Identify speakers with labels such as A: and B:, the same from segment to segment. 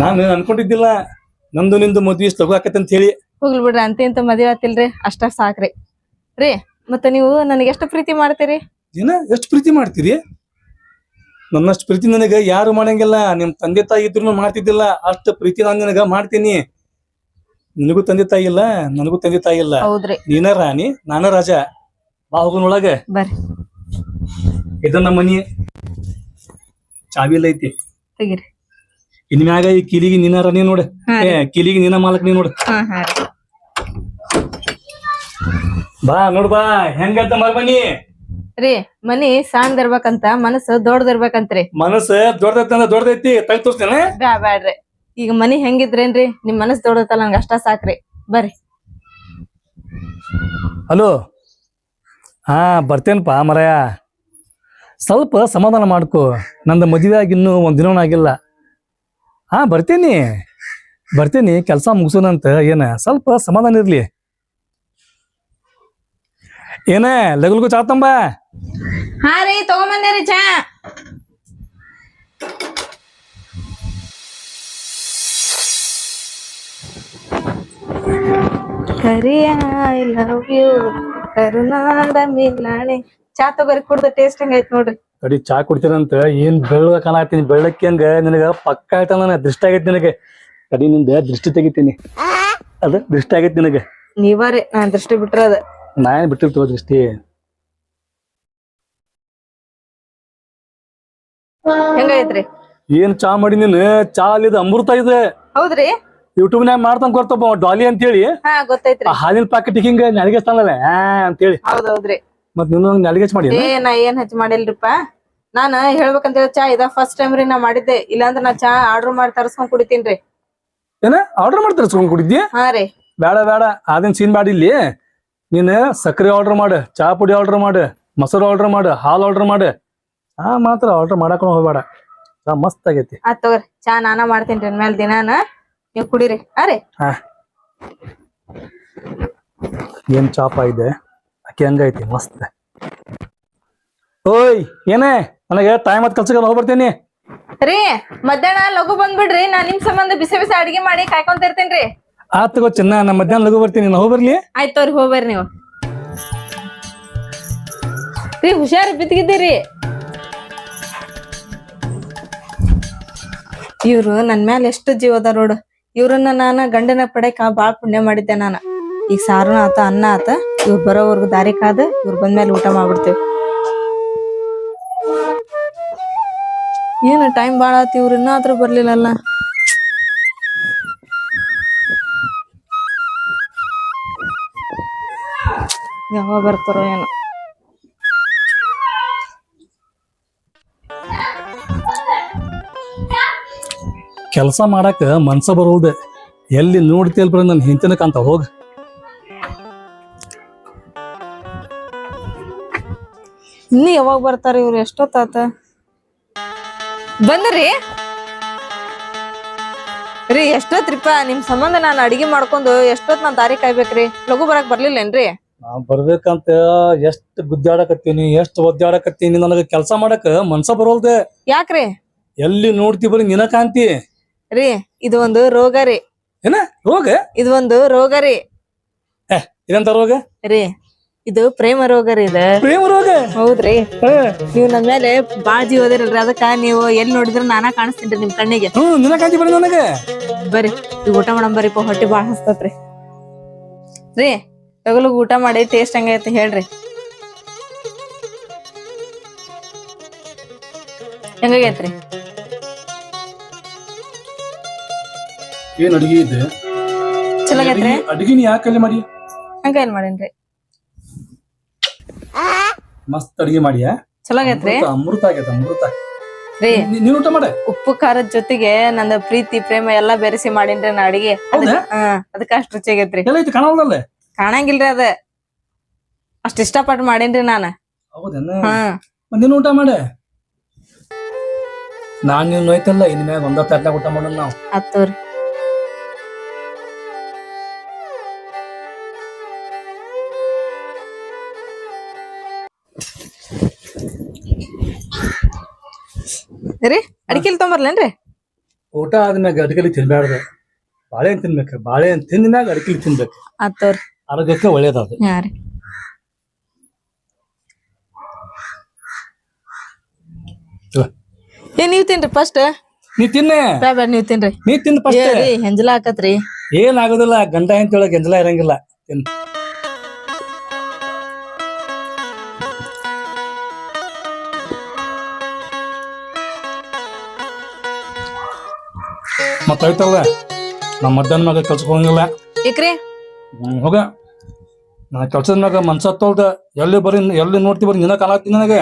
A: ನಾನು ಅನ್ಕೊಂಡಿದ್ದಿಲ್ಲ ನಂದು ನಿಂದು ಮದ್ವಿ ಲಘು ಆಕೈತೆ ಅಂತ ಹೇಳಿ
B: ಹೋಗ್ಲಿ ಬಿಡ್ರಿ ಅಂತ ಇಂತ ಮದ್ವೆ ಆತಿಲ್ರಿ ಅಷ್ಟ ಸಾಕ್ರಿ. ರೀ ಮತ್ತೆ ನೀವು ನನಗೆ ಎಷ್ಟು ಪ್ರೀತಿ ಮಾಡ್ತೀರಿ?
A: ಏನ ಎಷ್ಟು ಪ್ರೀತಿ ಮಾಡ್ತೀರಿ? ನನ್ನಷ್ಟು ಪ್ರೀತಿ ನನಗೆ ಯಾರು ಮಾಡಂಗಿಲ್ಲ ನಿಮ್ ತಂದೆ ತಾಯಿ ಇದ್ರು ಮಾಡ್ತಿದ್ದಿಲ್ಲ ಅಷ್ಟು ಪ್ರೀತಿ ನಾನು ನಿನಗ ಮಾಡ್ತೀನಿ. ನಿನಗೂ ತಂದೆ ತಾಯಿ ಇಲ್ಲ ನನಗೂ ತಂದೆ ತಾಯಿ ಇಲ್ಲ.
B: ಹೌದ್ರಿ.
A: ನೀನ ರಾಣಿ ನಾನ ರಾಜ. ಬಾ ಹೋಗೋಣ ಒಳಗ.
B: ಬರ್ರಿ.
A: ಇದ ನಮ್ಮ ಮನಿ. ಚಾವಿಲ್ಲ ಐತಿ.
B: ತೆಗಿರಿ.
A: ಇನ್ಮ್ಯಾಗ ಈ ಕಿಲಿಗೆ ನಿನ್ನ ನೀ ನೋಡ.
B: ಕಿಲಿಗಿ
A: ಏ ಕಿಲಿಗೆ ನಿನ್ನ ಮಾಲಕ್ ನೀ ನೋಡ.
B: ಹಾ ಹಾ ರೀ.
A: ಬಾ ನೋಡ್ ಬಾ ಹೆಂಗ ಮನಿ?
B: ರೀ ಮನಿ ಸಣ್ಣದಿರ್ಬೇಕಂತ ಮನಸ್ಸು ದೊಡ್ಡದಿರ್ಬೇಕಂತ್ರಿ
A: ಮನಸ್ಸ ದೊಡ್ಡದೈತಿ ಅಂದ್ರ ದೊಡ್ಡದೈತಿ ತಗ್ ತೋರ್ಸ್ತೇನೆ
B: ಬ್ಯಾ ಬ್ಯಾಡ್ರಿ. ಈಗ ಮನಿ ಹೆಂಗಿದ್ರೇನ್ರಿ ನಿಮ್ ಮನಸ್ ದೊಡ್ಡತಲ್ಲ ನಂಗೆ ಅಷ್ಟ ಸಾಕ್ರಿ. ಬರ್ರಿ.
A: ಹಲೋ. ಹಾ ಬರ್ತೇನಪ್ಪ ಮರಯ. ಸ್ವಲ್ಪ ಸಮಾಧಾನ ಮಾಡ್ಕೋ. ನಂದು ಮದುವೆ ಆಗಿ ಇನ್ನೂ ಒಂದ್ ದಿನ ಆಗಿಲ್ಲ. ಹಾ, ಬರ್ತೀನಿ. ಬರ್ತೀನಿ, ಕೆಲಸ ಮುಗಿಸೋಣಂತ ಏನ, ಸ್ವಲ್ಪ ಸಮಾಧಾನ ಇರ್ಲಿ. ಏನ ಲಗು ಲಗು ಚಾತಂಬ
B: ಹಾ ರೀ ತಗೊಂಬಂದೇರಿ ಚಾ. ಕರಿಯ ಲವ್ ಯು ಕರುನಾಡ ಮಿಲಾಣೆ ಚಾ ತಗೋರಿ, ಕುಡ್ದ ಟೇಸ್ಟ್ ಹೆಂಗೈತ್ ನೋಡ್ರಿ.
A: ತಡಿ ಚಾ ಕುಡ್ತೀರಂತ ಏನ್ ಬೆಳ್ಳ ಕಾಣಾತೀನಿ ಬೆಳ್ಳಕ್ಕಿ ಹಂಗ ನಿನಗ ಪಕ್ಕ ಆಯ್ತ ನನ್ನ ದೃಷ್ಟಿ ಆಗೈತಿ ನಿನಗೆ. ಅಡಿ ನಿಂದ ದೃಷ್ಟಿ ತೆಗಿತೀನಿ. ಅದ ದೃಷ್ಟಿ ಆಗೈತಿ ನಿನಗೆ.
B: ನೀವಾರೆ ನಾನ್ ದೃಷ್ಟಿ ಅದ.
A: ನಾ ಏನ್ ಬಿಟ್ಟಿರ್ತೇವ ದೃಷ್ಟಿ?
B: ಹೆಂಗೈತ್ರಿ
A: ಏನ್ ಚಾ ಮಾಡಿ ನೀನು? ಚಾ ಅಲ್ಲಿದ ಅಮೃತ ಇದೆ.
B: ಹೌದ್ರಿ?
A: ಯೂಟ್ಯೂಬ್ ನಾಗ ಮಾಡ್ತಾನ ಕೊಡ್ತಪ್ಪ ಡಾಲಿ ಅಂತೇಳಿ.
B: ಹಾ ಗೊತ್ತೈತ್ರಿ
A: ಹಾಲಿನ ಪ್ಯಾಕೆಟ್ ಹಿಂಗ ನಾಲಿಗೆ ಅಂತೇಳಿ.
B: ಹೌದೌದ್ರಿ.
A: ಮತ್ ನೀನು ನಡಿಗೆಸ್ ಮಾಡಿ
B: ಏನ್ ಹಚ್ಚಿ ಮಾಡಿಲ್ರಿಪ್ಪ? ನಾನ ಹೇಳ್ಬೇಕಂತ ಹೇಳಿ ಚಾ ಇದ ಫಸ್ಟ್ ಟೈಮ್ ರೀ ನಾ ಮಾಡಿದ್ದೆ. ಇಲ್ಲಾಂದ್ರ ನಾ ಚಾ ಆರ್ಡರ್ ಮಾಡಿ ತರ್ಸ್ಕೊಂಡ್ ಕುಡಿತೀನ್ರಿ
A: ಏನ? ಆರ್ಡರ್ ಮಾಡಿ ತರಿಸ್ಕೊಂಡ್ ಕುಡಿದ್ಯ?
B: ಹಾ ರೀ.
A: ಬೇಡ ಬೇಡ. ಅದನ್ ಸೀನ್ ಮಾಡಿ ಇಲ್ಲಿ. ನೀನ್ ಸಕ್ಕರೆ ಆರ್ಡರ್ ಮಾಡು ಚಾ ಪುಡಿ ಆರ್ಡರ್ ಮಾಡು ಮೊಸರು ಆರ್ಡರ್ ಮಾಡು ಹಾಲು ಆರ್ಡರ್ ಮಾಡು. ಆ ಮಾತ್ರ ಆರ್ಡರ್ ಮಾಡಕ್ ಹೋಗ್ಬೇಡ. ಚಾ ಮಸ್ತ್ ಆಗೈತಿ.
B: ಆತ್ ತಗೋರಿ. ಚಾ ನಾನ ಮಾಡ್ತೇನ್ರಿ ಇನ್ಮೇಲೆ ದಿನಾನ. ನೀವ್ ಕುಡಿರಿ. ಹಾ ರೀ.
A: ಹಾ. ಏನ್ ಚಾಪ ಇದೆ? ಅಕ್ಕಿ ಹಂಗೈತಿ ಮಸ್ತ್. ಓಯ್ ಏನೇ? ನನಗೆ ಟೈಮ್ ಆತ್ ಕೆಲ್ಸಕ್ಕೆ ಹೋಗ್ಬರ್ತೀನಿ
B: ರೀ ಮಧ್ಯಾಹ್ನ ಲಘು ಬಂದ್ಬಿಡ್ರಿ ನಾ ನಿಮ್ ಸಂಬಂಧ ಬಿಸಿ ಬಿಸಿ ಅಡಿಗೆ ಮಾಡಿ ಕಾಯ್ಕೊಂತ ಇರ್ತೇನ್ರಿ.
A: ಆತ್ ತಗೋ ಚಿನ್ನ ನಾ ಮಧ್ಯಾಹ್ನ ಲಘು ಬರ್ತೀನಿ ನಾ ಹೋಗ್ಬರ್ಲಿ
B: ಆಯ್ತು ಅವ್ರಿಗೆ ಹೋಗ್ಬರ್ರಿ ನೀವು. ರೀ ಹುಷಾರ್ ಬಿದ್ದಿದ್ದೀರಿ. ಇವ್ರು ನನ್ ಮ್ಯಾಲ ಎಷ್ಟು ಜೀವದ ಅದ ನೋಡು. ಇವ್ರನ್ನ ನಾನ ಗಂಡನ ಪಡೆಕ ಬಾಳ್ ಪುಣ್ಯ ಮಾಡಿದ್ದೆ ನಾನ. ಈಗ ಸಾರುನ ಆತ ಅನ್ನ ಆತ ಇವ್ರು ಬರೋವರ್ಗು ದಾರಿ ಕಾದ ಇವ್ರು ಬಂದ್ಮೇಲೆ ಊಟ ಮಾಡ್ಬಿಡ್ತೇವ್. ಏನು ಟೈಮ್ ಬಾಳ ಆತಿ ಇವ್ರು ಇನ್ನಾದ್ರೂ ಬರ್ಲಿಲ್ಲಲ್ಲ. ಯಾವಾಗ ಬರ್ತಾರೋ ಏನೋ.
A: ಕೆಲಸ ಮಾಡಾಕ ಮನ್ಸ ಬರೋಲ್ದೆ. ಎಲ್ಲಿ ನೋಡ್ತಿಲ್ ಬರ ನನ್ನ ಹಿಂತಿನ ಕಂತ ಹೋಗ್.
B: ಇನ್ನು ಯಾವಾಗ ಬರ್ತಾರ ಇವ್ರು? ಎಷ್ಟೊತ್ತಾತ? ಬಂದ್ರಿ? ರೀ ಎಷ್ಟೊತ್ರಿಪ್ಪ ನಿಮ್ ಸಂಬಂಧ ನಾನು ಅಡಿಗೆ ಮಾಡ್ಕೊಂಡು ಎಷ್ಟೊತ್ ನಾನ್ ದಾರಿ ಕಾಯ್ಬೇಕ್ರಿ? ಲಘು ಬರಕ್ ಬರ್ಲಿಲ್ಲೇನ್ರಿ?
A: ನಾ ಬರ್ಬೇಕಂತ ಎಷ್ಟ್ ಗುದ್ದಾಡಕತ್ತೀನಿ ಎಷ್ಟ್ ಒದ್ದಾಡಕತ್ತೀನಿ ನನಗ ಕೆಲಸ ಮಾಡಕ್ ಮನ್ಸ ಬರೋಲ್ದೆ.
B: ಯಾಕ್ರಿ?
A: ಎಲ್ಲಿ ನೋಡ್ತಿ ಬರೀ ನಿನ ಕಾಂತಿ?
B: ರೀ ಇದು ಒಂದು ರೋಗ ರೀ.
A: ಏನ ರೋಗ?
B: ಇದು ಒಂದು ರೋಗ ರೀ.
A: ಇದಂತ ರೋಗ?
B: ರೀ. ಇದು ಪ್ರೇಮ ರೋಗ ರೀ ಇದು.
A: ಪ್ರೇಮ ರೋಗ?
B: ಹೌದ್ರಿ.
A: ನೀವು
B: ನೀವ್ ನನ್ ಮೇಲೆ ಬಾಜಿ ಜೀವ ಅದಿರಲ್ರಿ ಅದಕ್ಕ ನೀವು ಎಲ್ಲಿ ನೋಡಿದ್ರ ನಾನಾ ಕಾಣಿಸ್ತೀನಿ ನಿಮ್ ಕಣ್ಣಿಗೆ.
A: ಹ್ಮ್ ನಿನ ಕಾಂತಿ ಬರೀ ನನಗ.
B: ಬರ್ರಿ ಈಗ ಊಟ ಮಾಡಮ್ ಬರ್ರಿ ಹೊಟ್ಟೆ ಬಾಳ ಹಸ್ತತ್ರಿ. ರೀ ಹಗಲು ಊಟ ಮಾಡಿ ಟೇಸ್ಟ್ ಹೆಂಗೈತಿ ಹೇಳ್ರಿ. ಹೆಂಗಾಗೈತ್ರಿ?
A: ಏನ್ ಅಡಿಗೆ ಇದೆ
B: ಚಲೋ ಆಗೈತ್ರಿ?
A: ಅಡಿಗೆ ನೀ ಯಾಕಲ್ಲಿ ಮಾಡಿ?
B: ಹಂಗ ಏನ್ ಮಾಡೇನ್ರಿ?
A: ಮಸ್ತ್ ಅಡಿಗೆ ಮಾಡಿಯ? ಅಮೃತ ಆಗೈತ ಅಮೃತ.
B: ರೀ.
A: ನೀನ್ ಊಟ ಮಾಡ.
B: ಉಪ್ಪು ಖಾರದ ಜೊತೆಗೆ ನನ್ನ ಪ್ರೀತಿ ಪ್ರೇಮ ಎಲ್ಲಾ ಬೆರೆಸಿ ಮಾಡಿನ್ರಿ ನಾ ಅಡಿಗೆ. ಅದಕ್ಕ ಅಷ್ಟು ರುಚಿ ಆಗೈತ್ರಿ.
A: ಎಲ್ಲ ಐತಿ ಕಾಣಲ್ದಲ್ಲ
B: ಕಾಣಂಗಿಲ್ರಿ ಅದ. ಅಷ್ಟ ಇಷ್ಟಪಟ್ಟು ಮಾಡೇನ್ರಿ ನಾನ.
A: ಹೌದೇನ? ನೀನು ಊಟ ಮಾಡ. ನಾನ್ ನೀನ್ ನೋಯ್ತಲ್ಲ ಇನ್ ಮ್ಯಾಗ ಒಂದ ತಟ್ಲಾಗ ಊಟ ಮಾಡೋಣ ನಾವು.
B: ಹತ್ತೋರಿ ರೀ? ಅಡಿಕೆಲ್ ತೊಂಬರ್ಲೇನ್ರಿ?
A: ಊಟ ಆದ್ಮ್ಯಾಗ ಅಡಕಲಿ ತಿನ್ಬೇಡ ಬಾಳೆಹಣ್ಣು ತಿನ್ಬೇಕು ಬಾಳೆಹಣ್ಣು ತಿಂದ ಮ್ಯಾಗ ಅಡಕಲಿ ತಿನ್ಬೇಕು
B: ಆತವ್ರಿ
A: ಆರೋಗ್ಯಕ್ಕೆ ಒಳ್ಳೇದದು
B: ಹಾ ರೀ. ಏ ನೀವ್ ತಿನ್ರಿ ಫಸ್ಟ್
A: ನೀ ತಿನ್ನೆ?
B: ಬೇಡ ನೀವ್ ತಿನ್ರಿ.
A: ನೀ ತಿನ್ ಫಸ್ಟ್
B: ಹೆಂಜಲ ಹಾಕತ್ರಿ
A: ಏನ್ ಆಗೋದಿಲ್ಲ ಗಂಡ ಹೆಂಡತಿ ಒಳಗೆ ಹೆಂಜಲ ಇರಂಗಿಲ್ಲ. ತಿನ್ ಮತ್ತ ಐತಲ್ಲ ನಮ್ಮ ಮಧ್ಯಾಹ್ನ ಮ್ಯಾಗ ಕೆಲ್ಸಕ್ಕೆ ಹೋಗಂಗಿಲ್ಲ
B: ಏಕ್ರಿ?
A: ಹ್ಮ್, ಹೋಗ. ನಾ ಕೆಲ್ಸದ ಮ್ಯಾಗ ಮನ್ಸ ತೊಳ್ದ ಎಲ್ಲಿ ಬರಿ ಎಲ್ಲಿ ನೋಡ್ತಿ ಬರೀ ನಿನ್ನ ಕಾಲಾಗ್ತೀನಿ ನನಗೆ?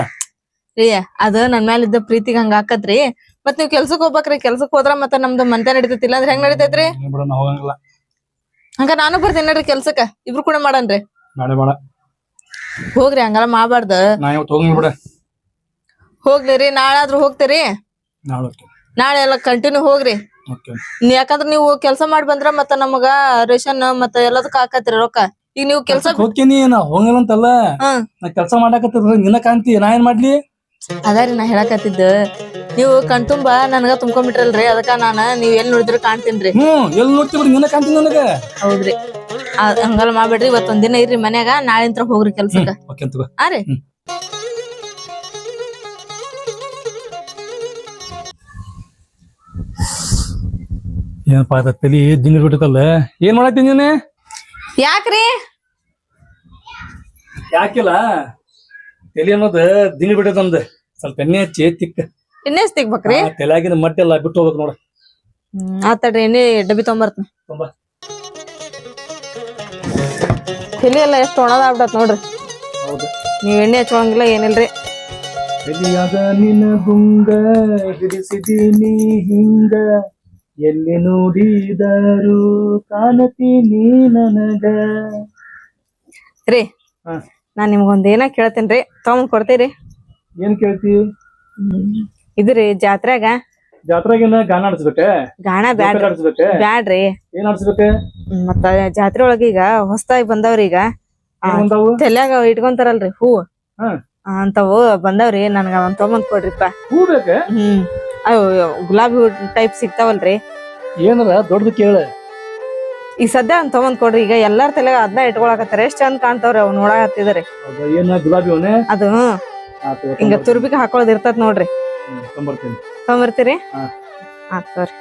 B: ರೀ ಅದ ನನ್ ಮ್ಯಾಲ ಇದ್ದ ಪ್ರೀತಿಗ್ ಹಂಗ ಆಕತ್ರಿ ಮತ್ ನೀವ್ ಕೆಲ್ಸಕ್ ಹೋಗ್ಬೇಕ್ರಿ ಕೆಲ್ಸಕ್ ಹೋದ್ರ ಮತ್ತ ನಮ್ದು ಮಂತೆ ನಡೀತೈತಿಲ್ಲ ಅಂದ್ರೆ ಹೆಂಗ್ ನಡಿತೈತ್ರಿ?
A: ನೀ ಬಿಡು ನಾ ಹೋಗಂಗಿಲ್ಲ.
B: ಹಂಗ ನಾನು ಬರ್ತೀನಿ ನೋಡ್ರಿ ಕೆಲ್ಸಕ್ಕ. ಇಬ್ರು ಕೂಡ ಮಾಡನ್ರಿ.
A: ಬೇಡ
B: ಹೋಗ್ರಿ ಹಂಗೆಲ್ಲ ಮಾಡ್ಬಾರ್ದ.
A: ನಾ ಇವತ್ತು ಹೋಗಂಗಿಲ್ಲ ಬಿಡ.
B: ಹೋಗ್ಲಿ ರೀ ನಾಳೆ ಆದ್ರೂ ಹೋಗ್ತೀರಿ?
A: ನಾಳೆ
B: ನಾಳೆ ಎಲ್ಲ ಕಂಟಿನ್ಯೂ ಹೋಗ್ರಿ. ಯಾಕಂದ್ರ ನೀವು ಕೆಲಸ ಮಾಡಿ ಬಂದ್ರ ಮತ್ತ ನಮಗ ರೇಷನ್ ಮತ್ತ ಎಲ್ಲದಕ್ಕ ಹಾಕತ್ರಿ ರೊಕ್ಕ. ಈಗ ನೀವು ಕೆಲಸ
A: ಹೋಗ್ತೀನಿ ನಾ ಹೋಗಂಗಿಲ್ಲ ಅಂತಲ್ಲ. ನಾ ಕೆಲಸ ಮಾಡಾಕತ್ತಿರ ನಿನ್ನ ಕಾಂತಿ ನಾ ಏನ್ ಮಾಡ್ಲಿ?
B: ಅದಾರಿ ನಾ ಹೇಳಕತ್ತಿದ್ದ. ನೀವು ಕಣ್ತುಂಬ ನನಗ ತುಂಬ್ಕೊಂಡ್ಬಿಟ್ರಲ್ರಿ ಅದಕ್ಕ ನಾನ ನೀವ್ ಎಲ್ ನೋಡಿದ್ರು ಕಾಣ್ತೀನ್ರಿ.
A: ಹ್ಮ್ ಎಲ್ ನೋಡ್ತೀವ್ರಿ ನಿನ್ನ ಕಾಂತಿ ನನಗ.
B: ಹೌದ್ರಿ. ಆ, ಹಂಗೆಲ್ಲ ಮಾಡ್ಬೇಡ್ರಿ ಇವತ್ತೊಂದಿನ ದಿನ ಇರ್ರಿ ಮನ್ಯಾಗ ನಾಳಿಂತ್ರ ಹೋಗ್ರಿ ಕೆಲ್ಸಕ್ಕ. ಹಾ ರೀ.
A: ಏನಪ್ಪಾ ಅದ ತಲಿ ಬಿಟ್ಟತಲ್ಲ ಏನ್ ಮಾಡತ್ತೀನಿ ನೀನೆ?
B: ಯಾಕ್ರಿ?
A: ಯಾಕಿಲ್ಲ? ತಲಿ ಅನ್ನೋದು ದಿಂಗ್ ಬಿಟ್ಟದಂದ ಸ್ವಲ್ಪ ಎಣ್ಣೆ ಹಚ್ಚಿ ತಿಕ್ಕ.
B: ಎಣ್ಣೆ
A: ತಿಕ್ಬೇಕ್ರಿ? ತಲೆಯಾಗಿನ ಮಟ್ಟೆಲ್ಲ ಬಿಟ್ಟು ಹೋಗ್ಬೇಕು ನೋಡ.
B: ಆತಡ್ರಿ ಎಣ್ಣೆ ಡಬ್ಬಿ ತೊಗೊಂಬರ್ತೀನಿ.
A: ತುಂಬಾ
B: ತಲಿ ಎಲ್ಲ ಎಷ್ಟು ಒಣದಾಗ್ಬಿಡತ್ ನೋಡ್ರಿ.
A: ಹೌದು.
B: ನೀವ್ ಎಣ್ಣೆ ಹಚ್ಕೊಳಂಗಿಲ್ಲ ಏನಿಲ್ರಿ?
A: ತಲಿಯಾದ ನಿನ್ನ ಗುಂಗ ಹಿಡಿಸಿದೀನಿ ಹಿಂಗ. ಎಲ್ಲಿ ನೋಡಿದರು ಕಾಣತೀನಿ ನನಗ?
B: ರೀ
A: ಹಾ.
B: ನಾನ್ ನಿಮ್ಗೊಂದ್ ಏನ ಕೇಳ್ತೇನ್ರಿ ತಗೊಂಡ್ ಕೊಡ್ತೀರಿ
A: ಏನ್ ಕೇಳ್ತೀವಿ?
B: ಇದ್ರಿ ಜಾತ್ರೆಗ
A: ಜಾತ್ರೆಗೇನ ಗಾನ ಆಡ್ಸ್ಬೇಕೆ?
B: ಗಾಣ ಬ್ಯಾಡ್ರಿ.
A: ಆಡಿಸ್ಬೇಕೆ?
B: ಬ್ಯಾಡ್ರಿ.
A: ಏನ್ ಆಡ್ಸ್ಬೇಕೆ?
B: ಹ್ಮ್, ಮತ್ತ ಜಾತ್ರೆ ಒಳಗ ಈಗ ಹೊಸದಾಗಿ ಬಂದವ್ರಿ ಈಗ. ಆ,
A: ಏನ್ ಬಂದಾವು?
B: ತಲ್ಯಾಗ ಇಟ್ಕೊಂತಾರಲ್ರಿ ಹೂ.
A: ಹಾ.
B: ಅಂತವು ಬಂದವ್ರಿ. ನನ್ಗ ಅವನ್ ತಗೊಂಬಂದ್ ಕೊಡ್ರಿಪ್ಪ.
A: ಹೂ ಬೇಕೆ?
B: ಹ್ಮ್. ಗುಲಾಬಿ ಹೂ ಟೈಪ್ ಸಿಗ್ತಾವಲ್ರಿ.
A: ಏನರ ದೊಡ್ಡದು ಕೇಳ.
B: ಈಗ ಸದ್ಯ ಅಂತ ತಗೊಂಡ್ ಕೊಡ್ರಿ ಈಗ ಎಲ್ಲಾರ ತಲೆಗ ಅದನ್ನ ಇಟ್ಕೊಳಕತ್ತಾರ ಎಷ್ಟ್ ಚಂದ ಕಾಣ್ತಾವ್ರಿ ಅವ್ ನೋಡಾಕತ್ತಿದ್ರಿ
A: ಏನ ಗುಲಾಬಿ
B: ಅದು ಹಿಂಗ ತುರ್ಬಿಗೆ ಹಾಕೊಳ್ಳೋದ್ ಇರ್ತದ ನೋಡ್ರಿ.
A: ತೊಂಬರ್ತೀನಿ
B: ತಗೊಂಬರ್ತೀರಿ
A: ಹಾ.
B: ಆತ್ ತಗೋರಿ.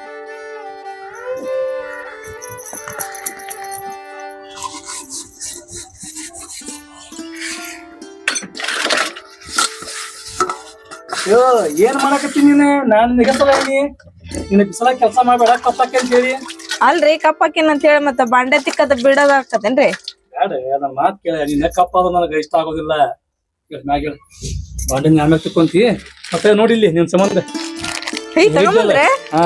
A: ಏನ್ ಮಾಡಕತ್ತಿ ನೀನು? ನಾನ್ ನಿಗಸಲ ನಿನ್ನ ಬಿಸಲ ಕೆಲಸ ಮಾಡ್ಬೇಡ ಕಪ್ಪಕ್ಕೆ ಅಂತ ಹೇಳಿ
B: ಅಲ್ರಿ ಕಪ್ಪಕ್ಕಿನ್ ಅಂತ ಹೇಳಿ ಮತ್ತ ಬಾಂಡೆ ತಿಕ್ಕದ ಬಿಡೋದ್ ಆಗ್ತದೇನ್ರಿ?
A: ಬೇಡ ನನ್ನ ಮಾತು ಕೇಳ ನಿನ್ನ ಕಪ್ಪ ಅದು ನನಗೆ ಇಷ್ಟ ಆಗೋದಿಲ್ಲ. ಇಷ್ಟ್ ಮ್ಯಾಗ ಹೇಳು. ಬಾಂಡೆ ಆಮೇಲೆ ತಿಕ್ಕೊಂತಿ. ಮತ್ತೆ ನೋಡಿಲ್ಲಿ ನಿನ್ ಸಂಬಂಧ.
B: ಹೇ ತಗೊಂಬಂದ್ರೆ?
A: ಹಾ.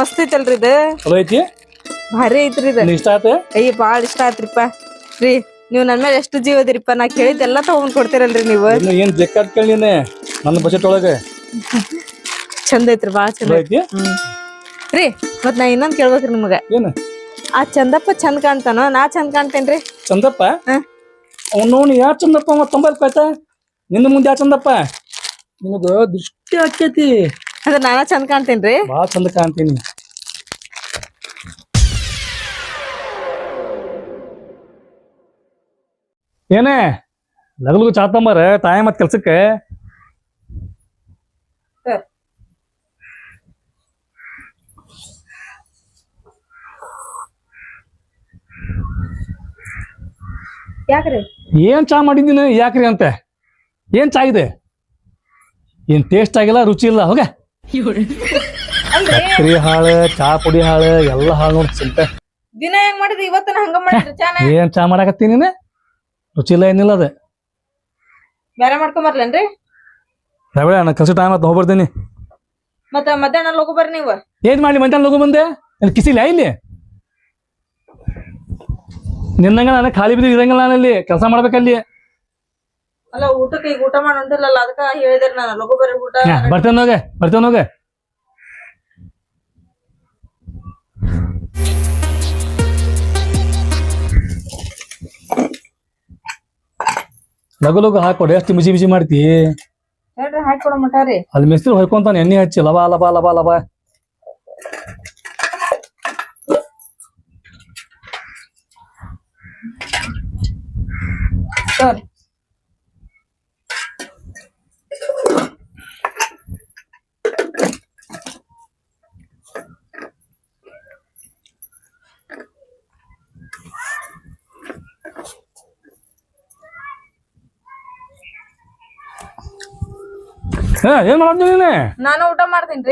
B: ಮಸ್ತ್ ಐತಲ್ರಿ ಇದು.
A: ಚಲೋ ಐತಿ?
B: ಭಾರಿ ಐತ್ರಿ ಇದು.
A: ನಿನ್ ಇಷ್ಟ ಆಯ್ತು
B: ಅಯ್ಯ ಬಾಳ ಇಷ್ಟ ಆತ್ರಿಪ್ಪ. ರೀ ನೀವ್ ನನ್ ಮೇಲೆ ಎಷ್ಟು ಜೀವ ನಾ ನಾ ಕೇಳಿದ್ದೆಲ್ಲ ತಗೊಂಡ್ ಕೊಡ್ತೀರಲ್ರಿ ನೀವು.
A: ಇನ್ನು ಏನ್ ಬೇಕಾದ್ ಕೇಳಿನ ನನ್ನ ಬಜೆಟ್ ಒಳಗೆ.
B: ಚಂದ ಐತ್ರಿ ಬಾಳ ಚಂದ ಐತ್ರಿ.
A: ಐತಿ?
B: ಹ್ಮ್. ರೀ ಮತ್ ನಾ ಇನ್ನೊಂದ್ ಕೇಳ್ಬೇಕ್ರಿ ನಿಮ್ಗ.
A: ಏನು?
B: ಆ ಚಂದಪ್ಪ ಚಂದ ಕಾಣ್ತಾನ? ನಾ ಚಂದ ಕಾಣ್ತೇನ್ರಿ.
A: ಚಂದಪ್ಪ?
B: ಹಾ.
A: ಅವನು ಯಾ ಚಂದಪ್ಪ ಅವ? ತೊಂಬತ್ ಕಾಯ್ತ ನಿನ್ನ ಮುಂದೆ ಯಾ ಚಂದಪ್ಪ? ನಿನಗ ದೃಷ್ಟಿ ಹಾಕೈತಿ
B: ಅದ್ರ ನಾನ ಚಂದ ಕಾಣ್ತೇನ್ರಿ.
A: ಭಾಳ ಚಂದ ಕಾಣ್ತೀನಿ. ಏನೇ? ಲಗಲ್ಗು ಚಾ ತಂಬಾರ ತಾಯ ಮತ್ ಕೆಲ್ಸಕ್ಕೆ?
B: ಯಾಕ್ರಿ?
A: ಏನ್ ಚಾ ಮಾಡಿದ್ದೀನಿ? ಯಾಕ್ರಿ ಅಂತ? ಏನ್ ಚಾ ಇದೆ? ಏನ್ ಟೇಸ್ಟ್ ಆಗಿಲ್ಲ ರುಚಿ ಇಲ್ಲ ಹೋಗ. ಸಕ್ರಿ ಹಾಳು ಚಾ ಪುಡಿ ಹಾಳು ಎಲ್ಲ ಹಾಳು ನೋಡಿ ಚಿಂತೆ.
B: ದಿನ ಹೆಂಗ್ ಮಾಡಿದ್ರಿ? ಇವತ್ತನ ಹಂಗ ಮಾಡಿದ್ರಿ
A: ಏನ್ ಚಾ ಮಾಡಾಕತ್ತೀನಿ ನೀನು? ರುಚಿ ಇಲ್ಲ ಏನಿಲ್ಲ ಅದೇ.
B: ಬೇರೆ ಮಾಡ್ಕೊಂಡ್ ಬರ್ಲೇನ್ರಿ?
A: ಅಣ್ಣ ಕೆಲಸ ಟೈಮ್ ಆಯ್ತು ಹೋಗ್ಬರ್ತೀನಿ
B: ಮತ್ತ ಮಧ್ಯಾಹ್ನ ಲಗು ಬರ್ರಿ ನೀವು.
A: ಏನ್ ಮಾಡಿ ಮಧ್ಯಾಹ್ನ ಲಗು ಬಂದೆ? ಅಲ್ಲಿ ಕಿಸಿಲ್ಲ ಇಲ್ಲಿ? ನಿನ್ನಂಗ ನಾನು ಖಾಲಿ ಬಿದ್ದು ಇರಂಗಿಲ್ಲ ನಾನಲ್ಲಿ ಕೆಲಸ ಮಾಡ್ಬೇಕಲ್ಲಿ.
B: ಅಲ್ಲ ಊಟಕ್ಕೆ ಈಗ ಊಟ ಮಾಡಿ ಅದಕ್ಕೆ ಹೇಳಿದ್ರಿ ನಾನು ಲಗು ಬರ್ರಿ ಊಟ.
A: ಬರ್ತೇನೆ ಹೋಗೆ ಬರ್ತೇನೆ ಹೋಗೆ. ಲಗು ಲಗು ಹಾಕೊಡು ಎಷ್ಟು ಮಿಜಿ ಬಿಸಿ ಮಾಡ್ತಿ?
B: ಹೇಳ್ರಿ ಹಾಕಿ ಕೊಡ ಮಟ ರೀ
A: ಅಲ್ಲಿ ಮಿಸ್ತ್ರಿ ಹೊಯ್ಕೊಂತಾನೆ ಎಣ್ಣೆ ಹಚ್ಚಿ ಲಬಾ ಲಬಾ ಲಬಾ ಲಬಾ.
B: ತಗೋರಿ
A: ಏನ್ ಮಾಡ್ತೀನಿ ನೀನೆ?
B: ನಾನು ಊಟ ಮಾಡ್ತೀನಿ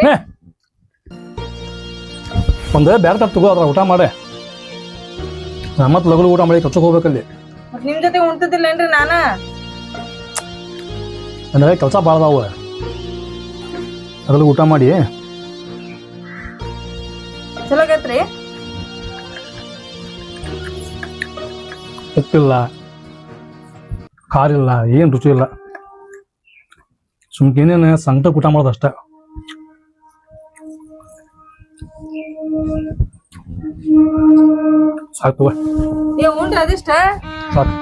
A: ಒಂದ್ ಬ್ಯಾಡ ತಪ್ಪು ತಗೋ ಅದ್ರ ಊಟ ಮಾಡೆ. ನಾ ಮತ್ತೆ ಲಗು ಊಟ ಮಾಡಿ ಕಚ್ಚಕ್ ಹೋಗ್ಬೇಕಲ್ಲಿ.
B: ಮತ್ ನಿಮ್ ಜೊತೆ ಏನ್ರಿ ನಾನ?
A: ಅಂದ್ರೆ ಕೆಲಸ ಭಾಳ ಅದಾವ. ಅದ್ರಲ್ಲಿ ಊಟ ಮಾಡಿ.
B: ಚಲೋ ಆಗೈತ್ರಿ
A: ಉಪ್ಪಿಲ್ಲ ಖಾರ ಇಲ್ಲ ಏನು ರುಚಿ ಇಲ್ಲ. ಸುಮ್ಕೆ ಏನೇನು ಸಂಕಟ ಊಟ ಮಾಡೋದು ಅಷ್ಟ. ಸಾಕು
B: ಏ ಉಂಡ್ರಿ ಅದಿಷ್ಟ?
A: ಸಾಕು.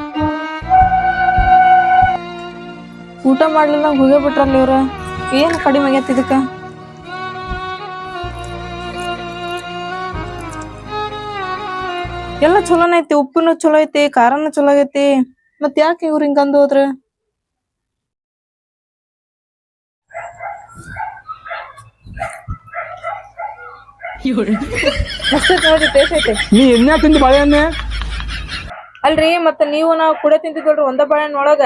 B: ಊಟ ಮಾಡ್ಲಿಲ್ಲ ಹೋಗೇ ಬಿಟ್ರಲ್ಲ ಇವ್ರ. ಏನ್ ಕಡಿಮೆ ಆಗೈತಿ ಇದಕ್ಕ? ಎಲ್ಲ ಚಲೋನ ಐತಿ ಉಪ್ಪುನು ಚಲೋ ಐತಿ ಖಾರನು ಚಲೋ ಐತಿ ಮತ್ ಯಾಕೆ ಇವ್ರ ಹಿಂಗ್ ಅಂದ್ ಹೋದ್ರ? ನೋಡ್ರಿ ಟೇಸ್ಟ್ ಐತಿ
A: ನೀ ಎಣ್ಣೆ ತಿಂದು ಬಾಳೆಹಣ್ಣೆ
B: ಅಲ್ರಿ ಮತ್ತ ನೀವು ನಾವು ಕುಡೆ ತಿಂತಿದ್ವಲ್ರಿ ಒಂದ ಬಾಳೆಹಣ್ಣು ಒಳಗ.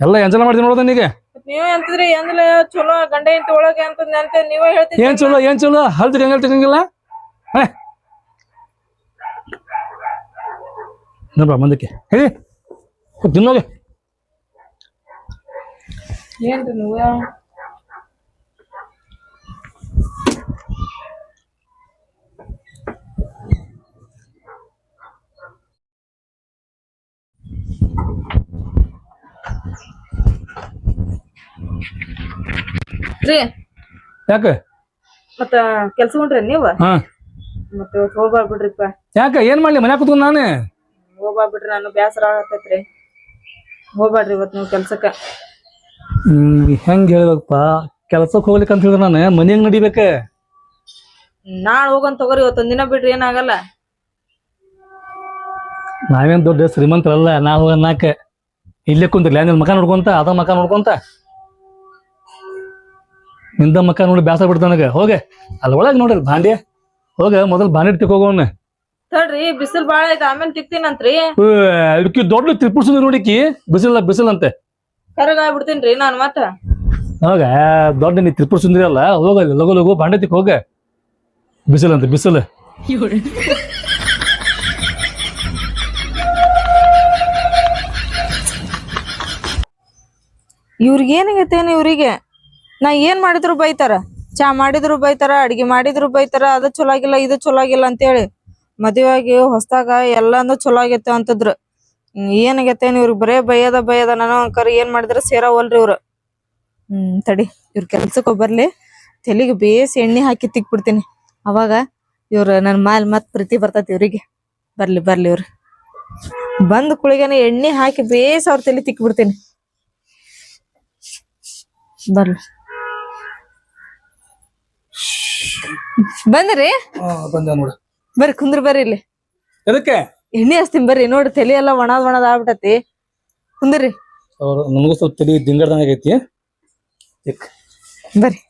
A: ಎಲ್ಲ ಎಂಜಲ ಮಾಡ್ತೀನಿ ನೋಡೋದ ನೀಗೆ
B: ನೀವು ಅಂತಿದ್ರಿ ಎಂದ್ಲ ಚಲೋ ಗಂಡ ಇಂತ ಒಳಗೆ ಅಂತ ಅಂತ ನೀವೇ ಹೇಳ್ತಿದ್ರಿ
A: ಏನ್ ಚಲೋ ಏನ್ ಚಲೋ? ಹಲ್ ತಿರ್ಗಂಗಿಲ್ಲ ತಿರ್ಗಂಗಿಲ್ಲ ಹೇ. ನೋಡ್ರ ಮುಂದಕ್ಕೆ. ಹೇಳಿ ತಿನ್ನೋಗೆ
B: ಏನ್ರಿ ನೀವು? ರೀ?
A: ಯಾಕೆ?
B: ಮತ್ತ ಕೆಲ್ಸ ಹೊಂಟ್ರಿ ನೀವ?
A: ಹಾ.
B: ಮತ್ತ ಹೋಗ್ಬಾರ್ಬಿಡ್ರಿಪ್ಪ
A: ಯಾಕೆ? ಏನ್ ಮಾಡ್ಲಿ? ಮನ್ಯಾಗ ಕುತ್ಕೊಂಡು ನಾನು?
B: ಹೋಗ್ಬಾರ್ಬಿಡ್ರಿ ನಾನು ಬ್ಯಾಸರ ಆಗತ್ತೈತ್ರಿ ಹೋಗ್ಬ್ಯಾಡ್ರಿ ಇವತ್ ನೀವು ಕೆಲ್ಸಕ್ಕ.
A: ಹ್ಮ್ ಹೆಂಗ್ ಹೇಳ್ಬೇಕಪ್ಪ? ಕೆಲ್ಸಕ್ಕೆ ಹೋಗ್ಲಿಕ್ಕೆ ಅಂತ ಹೇಳಿದ್ರೆ ನಾನು? ಮನೆಗೆ ನಡಿಬೇಕ?
B: ನಾಳೆ ಹೋಗನ್ ತಗೋರಿ ಇವತ್ತೊಂದ್ ದಿನ ಬಿಡ್ರಿ ಏನಾಗಲ್ಲ.
A: ನಾವೇನ್ ದೊಡ್ಡ ಶ್ರೀಮಂತರಲ್ಲ ನಾವು ಅನ್ನಕ ಇಲ್ಲೇ ಕುಂತಿರ್ಲಿ ನಿನ್ ಮಕ ನೋಡ್ಕೊಂತ ಅದ ಮಕ ನೋಡ್ಕೊಂತ? ನಿಂದ ಮಕ್ಕ ನೋಡಿ ಬ್ಯಾಸ ಬಿಡ್ತ ಹೋಗ ಹೋಗೆ ಅಲ್ಲಿ ಒಳಗೆ ನೋಡ್ರಿ ಭಾಂಡೆ ಹೋಗ ಮೊದಲು ಬಾಂಡೆ ತಿಕ್ಕೋಗೋಣ
B: ತಡ್ರಿ ಬಿಸಿಲ್ ಬಾಳ ಐತಿ ಆಮೇಲೆ ತಿಕ್ತೀನಂತ್ರಿ.
A: ಇದಕ್ಕೆ ದೊಡ್ಡ ತ್ರಿಪುರ ಸುಂದರಿ ನೋಡಿಕಿ ಬಿಸಿಲ ಬಿಸಿಲಂತೆ
B: ಕರಗ ನಾನು ನಾನ್ ಮತ್ತ.
A: ಹೋಗ ದೊಡ್ಡ ನೀ ತ್ರಿಪುರ ಸುಂದರಿ ಅಲ್ಲ ಹೋಗ ಲಗೋ ಲಗು ಲಗು ಬಾಂಡೆ ತಿಕ್ ಹೋಗ. ಬಿಸಿಲಂತೆ ಬಿಸಿಲು.
B: ಇವ್ರಿಗೆ ಏನಾಗೈತೇನು ಇವ್ರಿಗೆ? ನಾ ಏನ್ ಮಾಡಿದ್ರು ಬೈತಾರ? ಚಾ ಮಾಡಿದ್ರು ಬೈತಾರ, ಅಡ್ಗೆ ಮಾಡಿದ್ರು ಬೈತಾರ, ಅದು ಚಲೋ ಆಗಿಲ್ಲ ಇದು ಚಲೋ ಆಗಿಲ್ಲ ಅಂತೇಳಿ ಆಗಿ ಹೊಸ್ದಾಗ ಎಲ್ಲಾನು ಚಲೋ ಆಗೈತೆ ಅಂತಂದ್ರು ಏನಾಗೈತೆ ಇವ್ರಿಗೆ ಬರೇ ಬೈಯದ ಬೈಯದ ನಾನು ಅಂಕರ್ ಏನ್ ಮಾಡಿದ್ರ ಸೇರವಲ್ರಿ ಇವ್ರು. ಹ್ಮ್, ತಡಿ, ಇವ್ರ ಕೆಲ್ಸಕ್ಕೆ ಬರ್ಲಿ ತಲೆಗೆ ಬೇಸ್ ಎಣ್ಣೆ ಹಾಕಿ ತಿಕ್ಬಿಡ್ತೀನಿ. ಅವಾಗ ಇವ್ರ ನನ್ ಮಾಲ್ ಮತ್ ಪ್ರೀತಿ ಬರ್ತೈತಿ ಇವ್ರಿಗೆ. ಬರ್ಲಿ ಬರ್ಲಿ ಇವ್ರು. ಬಂದ್ ಕುಳಿಗೆನ ಎಣ್ಣೆ ಹಾಕಿ ಬೇಸ್ ಅವ್ರ ತಲೆ ತಿಕ್ಬಿಡ್ತೀನಿ. ಬರ್ಲಿ. ಬಂದ್ರಿ?
A: ಬಂದ ನೋಡು.
B: ಬರ್ರಿ ಕುಂದ್ರ ಬರ್ರಿ ಇಲ್ಲಿ.
A: ಎದಕ್ಕೆ?
B: ಎಣ್ಣೆ ಹಚ್ತೀನಿ ಬರ್ರಿ ನೋಡ್ರಿ ತಲೆ ಎಲ್ಲ ಒಣದ್ ಒಣದ್ ಆಗ್ಬಿಟ್ಟತಿ ಕುಂದ್ರಿ.
A: ಅವ್ರು ನನಗೂ ಸ್ವಲ್ಪ ತಲೆ ದಿಂಗಡ್ದಂಗ ಆಗೈತಿ.
B: ಬರ್ರಿ.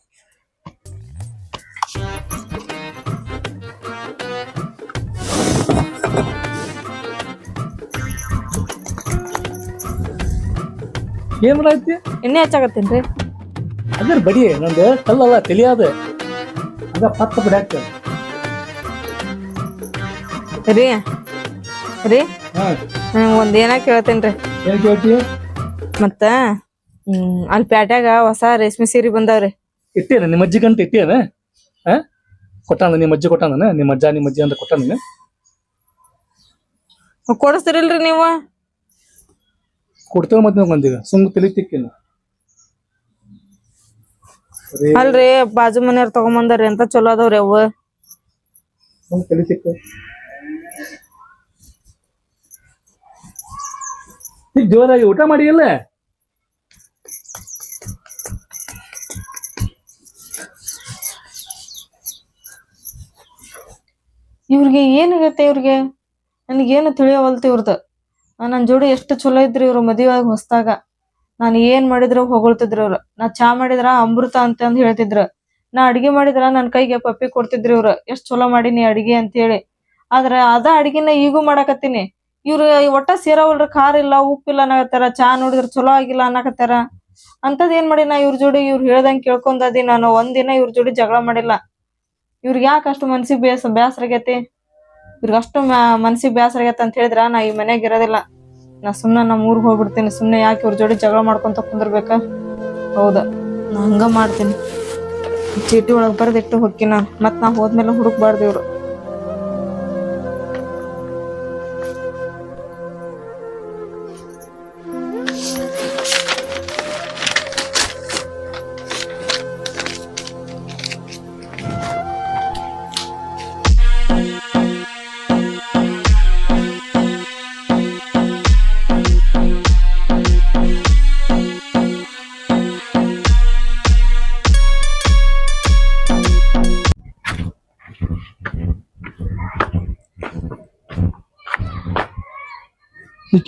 A: ಏನ್ ಮಾಡೈತಿ
B: ಎಣ್ಣೆ ಹಚ್ಚಾಗತ್ತೇನ್ರಿ
A: ಅದ್ರ ಬಡಿ ನಂದು ಕಲ್ಲಲ್ಲ ತಿಳಿಯಾದ ಅದ ಪಕ್ಕ ಬಿಡಕ್ಕೆ
B: ರೀ ರೀ.
A: ಹಾ.
B: ನಂಗ್ ಒಂದ್ ಏನ ಕೇಳ್ತೇನ್ರಿ
A: ಏನ್ ಕೇಳ್ತಿ?
B: ಮತ್ತ ಅಲ್ಲಿ ಪ್ಯಾಟ್ಯಾಗ ಹೊಸ ರೇಷ್ಮೆ ಸೀರೆ ಬಂದಾವ್ರಿ
A: ಇಟ್ಟೇನ ನಿಮ್ಮ ಅಜ್ಜಿ ಗಂಟ ಇಟ್ಟೇನ ಹಾ? ಕೊಟ್ಟಾನ ನಿಮ್ಮ ಅಜ್ಜಿ ಕೊಟ್ಟಾನ ನಿಮ್ಮ ಅಜ್ಜ ನಿಮ್ಮ ಅಜ್ಜಿ ಅಂತ ಕೊಟ್ಟಾನ
B: ಕೊಡಿಸ್ತಿರಿಲ್ರಿ ನೀವು.
A: ಕೊಡ್ತೇವೆ ಮತ್ತೆ ಮಂದಿಗ ಸುಮ್ಮನೆ ತಲಿ ತಿಕ್ಕಿನ.
B: ಅಲ್ರಿ ಬಾಜು ಮನೆಯವ್ರ ತಗೊಂಬಂದಾರಿ ಅಂತ ಚಲೋ ಅದಾವ್ರಿ ಅವ್
A: ಜೋರಾಗಿ ಊಟ ಮಾಡಿ ಇಲ್ಲ
B: ಇವ್ರಿಗೆ ಏನಾಗತ್ತೆ ಇವ್ರಿಗೆ? ನನಗೇನು ತಿಳಿಯವಲ್ತು ಇವ್ರದ್ದು ನನ್ನ ಜೋಡಿ ಎಷ್ಟು ಚಲೋ ಇದ್ರಿ ಇವ್ರು ಮದುವೆ ಆಗಿ ಹೊಸ್ದಾಗ ನಾನು ಏನ್ ಮಾಡಿದ್ರು ಹೊಗಳ್ತಿದ್ರು ಇವ್ರ ನಾ ಚಾ ಮಾಡಿದ್ರ ಅಮೃತ ಅಂತಂದ್ ಹೇಳ್ತಿದ್ರ. ನಾ ಅಡಿಗೆ ಮಾಡಿದ್ರ ನನ್ ಕೈಗೆ ಪಪ್ಪಿ ಕೊಡ್ತಿದ್ರು ಇವ್ರ. ಎಷ್ಟ್ ಚಲೋ ಮಾಡೀನಿ ಅಡಿಗೆ ಅಂತ ಹೇಳಿ. ಆದ್ರ ಅದ ಅಡಿಗೆನ ಈಗೂ ಮಾಡಾಕತ್ತೀನಿ. ಇವ್ರ ಒಟ್ಟ ಸೇರವಲ್ರ, ಖಾರ ಇಲ್ಲ ಉಪ್ಪಿಲ್ಲ ಅನ್ನಕತ್ತಾರ, ಚಾ ನೋಡಿದ್ರ ಚಲೋ ಆಗಿಲ್ಲ ಅನ್ನಕತ್ತಾರ. ಅಂತದ್ ಏನ್ ಮಾಡಿ ನಾ ಇವ್ರ ಜೋಡಿ? ಇವ್ರು ಹೇಳ್ದಂಗ್ ಕೇಳ್ಕೊಂಡದಿ ನಾನು. ಒಂದಿನ ಇವ್ರ ಜೋಡಿ ಜಗಳ ಮಾಡಿಲ್ಲ. ಇವ್ರಿಗೆ ಯಾಕೆ ಅಷ್ಟು ಮನ್ಸಿಗೆ ಬೇಸ ಬೇಸರ ಆಗೈತಿ ಇವ್ರಿಗೆ ಅಷ್ಟು ಮನ್ಸಿಗೆ ಬೇಸರ ಆಗೈತೆ ಅಂತ ಹೇಳಿದ್ರ ನಾ ಈ ಮನ್ಯಾಗ ಇರೋದಿಲ್ಲ. ನಾ ಸುಮ್ಮನೆ ನಮ್ಮ ಊರಿಗೆ ಹೋಗ್ಬಿಡ್ತೀನಿ. ಸುಮ್ಮನೆ ಯಾಕೆ ಇವ್ರ ಜೋಡಿ ಜಗಳ ಮಾಡ್ಕೊಂತ ಕುಂದಿರ್ಬೇಕ? ಹೌದ. ನಾ ಹಂಗ ಮಾಡ್ತೀನಿ. ಚೀಟಿ ಒಳಗೆ ಬರೆದಿಟ್ಟು ಹೊಕ್ಕಿ ನಾನು. ಮತ್ತೆ ನಾ ಹೋದ್ಮೇಲೆ ಹುಡುಕ್ಬಾರ್ದು ಇವ್ರು.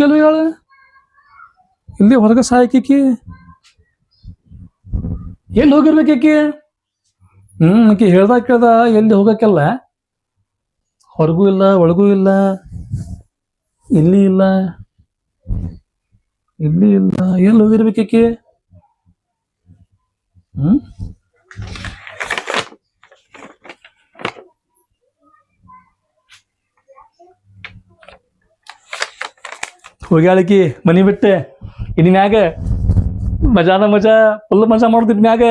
A: ನಿಕ್ಕಲ್ ಹೇಳು ಇಲ್ಲಿ ಹೊರಗೆ ಸಾಯಕಿ ಎಲ್ಲಿ ಹೋಗಿರ್ಬೇಕಿ ಹ್ಮ್ ಆಕಿ ಹೇಳ್ದ ಕೇಳ್ದ, ಎಲ್ಲಿ ಹೋಗಕ್ಕೆಲ್ಲ? ಹೊರಗೂ ಇಲ್ಲ, ಒಳಗೂ ಇಲ್ಲ, ಇಲ್ಲಿ ಇಲ್ಲ ಇಲ್ಲಿ ಇಲ್ಲ, ಎಲ್ಲಿ ಹೋಗಿರ್ಬೇಕಿ ಹ್ಮ್? ಹೋಗ್ಯಾಳಕಿ ಮನಿ ಬಿಟ್ಟೆ ಇನ್ನಿನ್ಯಾಗ ಮಜಾನ ಮಜಾ ಫುಲ್ ಮಜಾ ಮಾಡ್ತಿದ್ ಮ್ಯಾಗ